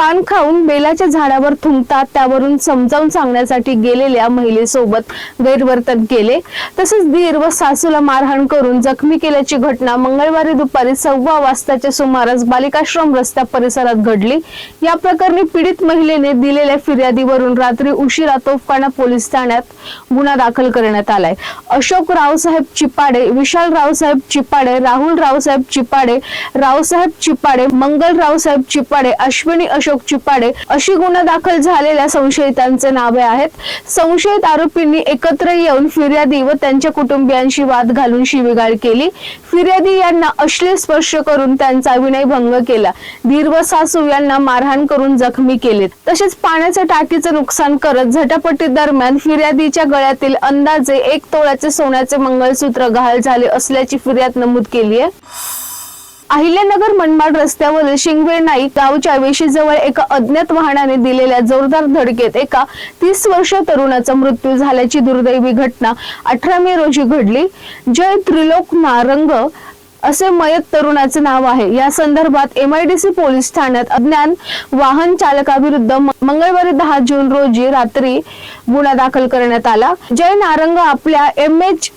पान खाऊन बेलाच्या झाडावर थुंकतात त्यावरून समजावून सांगण्यासाठी गेलेल्या महिलेसोबत गैरवर्तन केले. तसेच धीर व सासूला मारहाण करून जखमी केल्याची घटना मंगळवारी दुपारी सव्वा वाजताच्या सुमारास बालिकाश्रम रस्त्या परिसरात घडली. या प्रकरणी पीडित महिलेने दिलेल्या फिर्यादीवरून रात्री उशिरा तोफखाना पोलीस ठाण्यात गुन्हा दाखल करण्यात आलाय. अशोक रावसाहेब चिपाडे विशाल रावसाहेब चिपाडे राहुल रावसाहेब चिपाडे रावसाहेब चिपाडे मंगल रावसाहेब चिपाडे अश्विनी अशोक चिपाडे अशी गुन्हा दाखल झालेल्या संशयितांचे नावे आहेत. संशयित आरोपींनी एकत्र येऊन फिर्यादी व त्यांच्या कुटुंबियांशी वाद घालून शिवीगाळ केली. फिर्यादी यांना अश्लील स्पर्श करून त्यांचा विनयभंग केला. धीर व सासू यांना मारहाण करून जखमी केले तसेच पाण्याच्या टाकीचं नुकसान करत झटापटी दरम्यान फिर्यादीच्या गळ्यातील अंदाजे एक तोळ्याचे सोन्याचे मंगळसूत्र गहाळ झाले असल्याची फिर्याद नमूद केली आहे. अहिल्यानगर मनमाड रस्त्यावरील शिंगवे नाईक गावच्या वेशीजवळ एका अज्ञात वाहनाने दिलेल्या जोरदार धडकेत एका तीस वर्ष तरुणाचा मृत्यू झाल्याची दुर्दैवी घटना अठरा मे रोजी घडली. जय त्रिलोक नारंग असे मयत तरुणाचे नाव आहे. या संदर्भात एमआयडीसी पोलीस ठाण्यात अज्ञान वाहन चालकाविरुद्ध मंगळवारी दहा जून रोजी रात्री गुन्हा दाखल करण्यात आला. जय नारंग आपल्या एम एच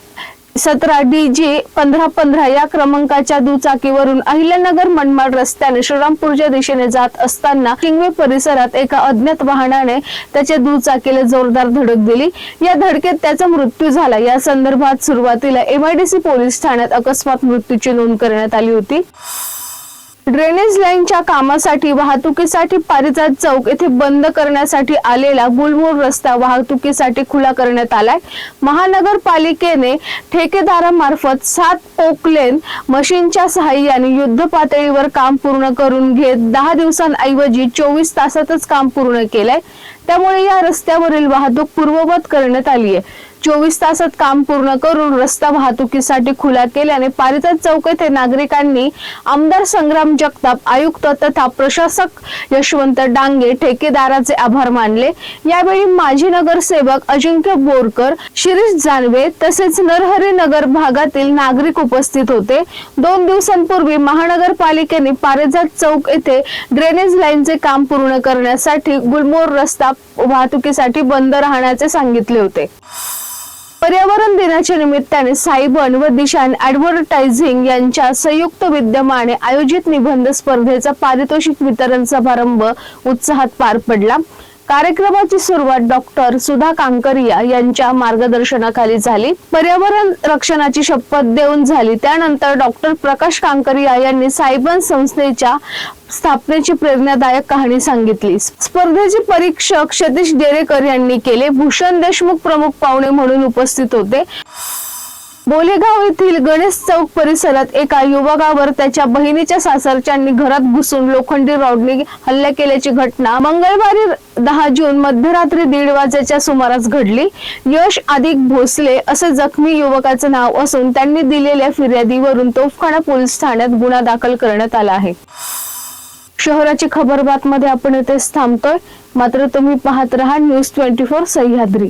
सतरा डी जे पंधरा पंधरा या क्रमांकाच्या दुचाकीवरून अहिल्यानगर मनमाड रस्त्याने श्रीरामपूरच्या दिशेने जात असताना किंगवे परिसरात एका अज्ञात वाहनाने त्याच्या दुचाकीला जोरदार धडक दिली. या धडकेत त्याचा मृत्यू झाला. या संदर्भात सुरुवातीला एमआयडीसी पोलीस ठाण्यात अकस्मात मृत्यूची नोंद करण्यात आली होती. ड्रेनेज लाईनच्या कामासाठी वाहतुकीसाठी पारिजात चौक येथे बंद करण्यासाठी आलेला गुलमोर रस्ता वाहतुकीसाठी खुला करण्यात आलाय. महानगरपालिकेने ठेकेदारामार्फत सात पोकलेन मशीनच्या सहाय्याने युद्ध पातळीवर काम पूर्ण करून घेत दहा दिवसांऐवजी चोवीस तासातच काम पूर्ण केलंय. त्यामुळे या रस्त्यावरील वाहतूक पूर्ववत करण्यात आली आहे चोवीस तासात काम पूर्ण करून रस्ता वाहतुकीसाठी खुला केल्याने पारिजात चौक येथे नागरिकांनी आमदार संग्राम जगताप आयुक्त तथा प्रशासक यशवंत डांगे ठेकेदाराचे आभार मानले. यावेळी माजी नगरसेवक अजिंक्य बोरकर शिरीष जानवे तसेच नरहरी नगर भागातील नागरिक उपस्थित होते. दोन दिवसांपूर्वी महानगरपालिकेने पारिजात चौक येथे ड्रेनेज लाईनचे काम पूर्ण करण्यासाठी गुलमोर रस्ता वाहतुकीसाठी बंद राहण्याचे सांगितले होते. पर्यावरण दिनाच्या निमित्ताने सायबन व दिशान ऍडव्हर्टायझिंग यांच्या संयुक्त विद्यमाने आयोजित निबंध स्पर्धेचा पारितोषिक वितरण समारंभ उत्साहात पार पडला. कार्यक्रमाची सुरुवात डॉक्टर सुधा कांकरिया यांच्या मार्गदर्शनाखाली झाली. पर्यावरण रक्षणाची शपथ देऊन झाली. त्यानंतर डॉक्टर प्रकाश कांकरिया यांनी सायबन संस्थेच्या स्थापनेची प्रेरणादायक कहाणी सांगितली. स्पर्धेचे परीक्षक सतीश डेरेकर यांनी केले. भूषण देशमुख प्रमुख पाहुणे म्हणून उपस्थित होते. बोलेगाव येथील गणेश चौक परिसरात एका युवकावर त्याच्या बहिणीच्या सासरच्यांनी घरात घुसून लोखंडी रॉडने हल्ला केल्याची घटना मंगळवारी दहा जून मध्यरात्री दीड वाजेच्या सुमारास घडली. यश अधिक भोसले असे जखमी युवकाचे नाव असून त्यांनी दिलेल्या फिर्यादीवरून तोफखाना पोलीस ठाण्यात गुन्हा दाखल करण्यात आला आहे. शहराची खबर बातमध्ये आपण इथेच थांबतोय. मात्र तुम्ही पाहत रहा न्यूज ट्वेंटी फोर सह्याद्री.